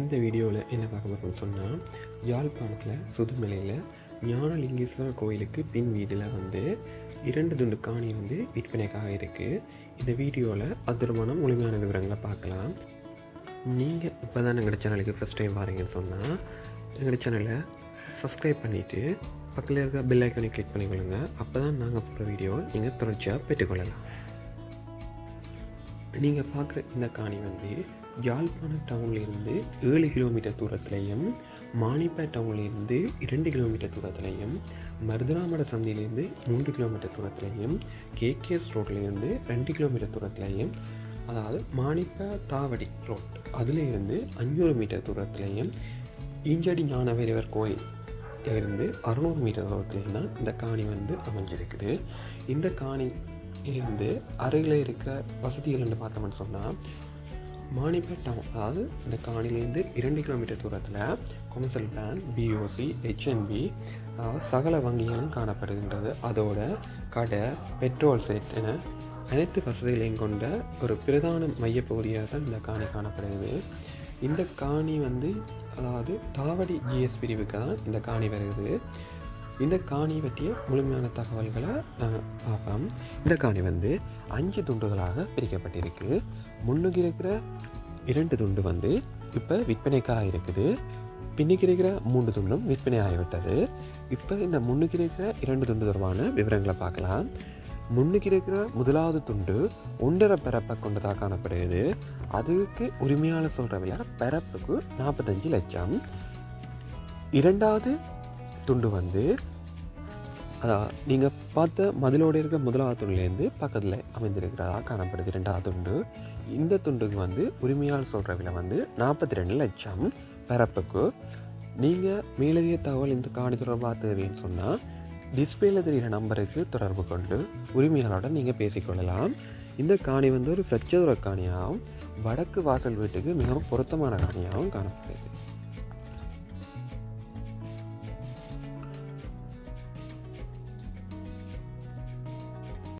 இந்த வீடியோவில் என்ன பார்க்க போகிறோம்னு சொன்னால் யாழ்ப்பாணத்தில் சுதுமலையில் ஞானலிங்கேஸ்வரர் கோயிலுக்கு பின் வீதியில் வந்து இரண்டு துண்டு காணி வந்து விற்பனைக்காக இருக்குது இந்த வீடியோவில் அதிரமான முழுமையான விவரங்களை பார்க்கலாம். நீங்கள் இப்போ தான் எங்களோட சேனலுக்கு ஃபஸ்ட் டைம் பாருங்கன்னு சொன்னால் எங்களோட சேனலை சப்ஸ்கிரைப் பண்ணிவிட்டு பக்கத்தில் இருக்கிற பெல் ஐக்கனை கிளிக் பண்ணிக்கொள்ளுங்க அப்போ தான் நாங்கள் போகிற வீடியோ நீங்கள் தொடர்ச்சியாக பெற்றுக்கொள்ளலாம். நீங்கள் பார்க்குற இந்த காணி வந்து யாழ்ப்பாண டவுன்லேருந்து ஏழு கிலோமீட்டர் தூரத்துலையும் மானிப்பேட் டவுன்லேருந்து இரண்டு கிலோமீட்டர் தூரத்துலையும் மருதராமட சந்தியிலேருந்து மூன்று கிலோமீட்டர் தூரத்துலையும் கேகேஎஸ் ரோட்லேருந்து ரெண்டு கிலோமீட்டர் தூரத்துலையும் அதாவது மானிப்ப தாவடி ரோட் அதுலேருந்து அஞ்சூறு மீட்டர் தூரத்துலையும் ஈஞ்சடி ஞானவேரவர் கோயில் இருந்து அறுநூறு மீட்டர் தூரத்துலேயும் தான் இந்த காணி வந்து அமைஞ்சிருக்குது. இந்த காணி இருந்து அருகில் இருக்கிற வசதிகள்னு பார்த்தோம்னு சொன்னால் மானிப்பேட் டவுன் அதாவது இந்த காணிலேருந்து இரண்டு கிலோமீட்டர் தூரத்தில் கொமர்சல் பேங்க் பிஓசி ஹெச்என்பி சகல வங்கிகளும் காணப்படுகின்றது. அதோட கடை பெட்ரோல் செட் என அனைத்து வசதிகளையும் கொண்ட ஒரு பிரதான மையப்பகுதியாக தான் இந்த காணி காணப்படுகிறது. இந்த காணி வந்து அதாவது தாவடி ஜிஎஸ் பிரிவுக்கு தான் இந்த காணி வருகிறது. இந்த காணி பற்றிய முழுமையான தகவல்களை நாங்கள் பார்ப்போம். இந்த காணி வந்து அஞ்சு துண்டுகளாக பிரிக்கப்பட்டிருக்கு. முன்னுக்கு இருக்கிற இரண்டு துண்டு வந்து இப்போ விற்பனைக்காக இருக்குது. பின்னுக்கு இருக்கிற மூன்று துண்டும் விற்பனை ஆகிவிட்டது. இப்போ இந்த முன்னுக்கு இருக்கிற இரண்டு துண்டு தொடர்பான விவரங்களை பார்க்கலாம். முன்னுக்கு இருக்கிற முதலாவது துண்டு ஒன்றரை பிறப்பை கொண்டதாக காணப்படுகிறது. அதுக்கு உரிமையாளர் சொல்கிற விலை பிறப்புக்கு நாற்பத்தஞ்சு லட்சம். இரண்டாவது துண்டு வந்து அதான் நீங்கள் பார்த்த மதிலோடு இருக்க முதலாவது துண்டுலேருந்து பக்கத்தில் அமைந்திருக்கிறதா காணப்படுது ரெண்டாவது துண்டு. இந்த துண்டுக்கு வந்து உரிமையால் சொல்கிற விலை வந்து நாற்பத்தி ரெண்டு லட்சம் பிறப்புக்கு நீங்கள் மேலதிக தகவல் இந்த காணி தொடர்பாக தேவைன்னு சொன்னால் டிஸ்பிளேல தெரிகிற நம்பருக்கு தொடர்பு கொண்டு உரிமையாளரோட நீங்கள் பேசிக்கொள்ளலாம். இந்த காணி வந்து ஒரு சச்சதுர காணியாகவும் வடக்கு வாசல் வீட்டுக்கு மிகவும் பொருத்தமான காணியாகவும் காணப்படுது.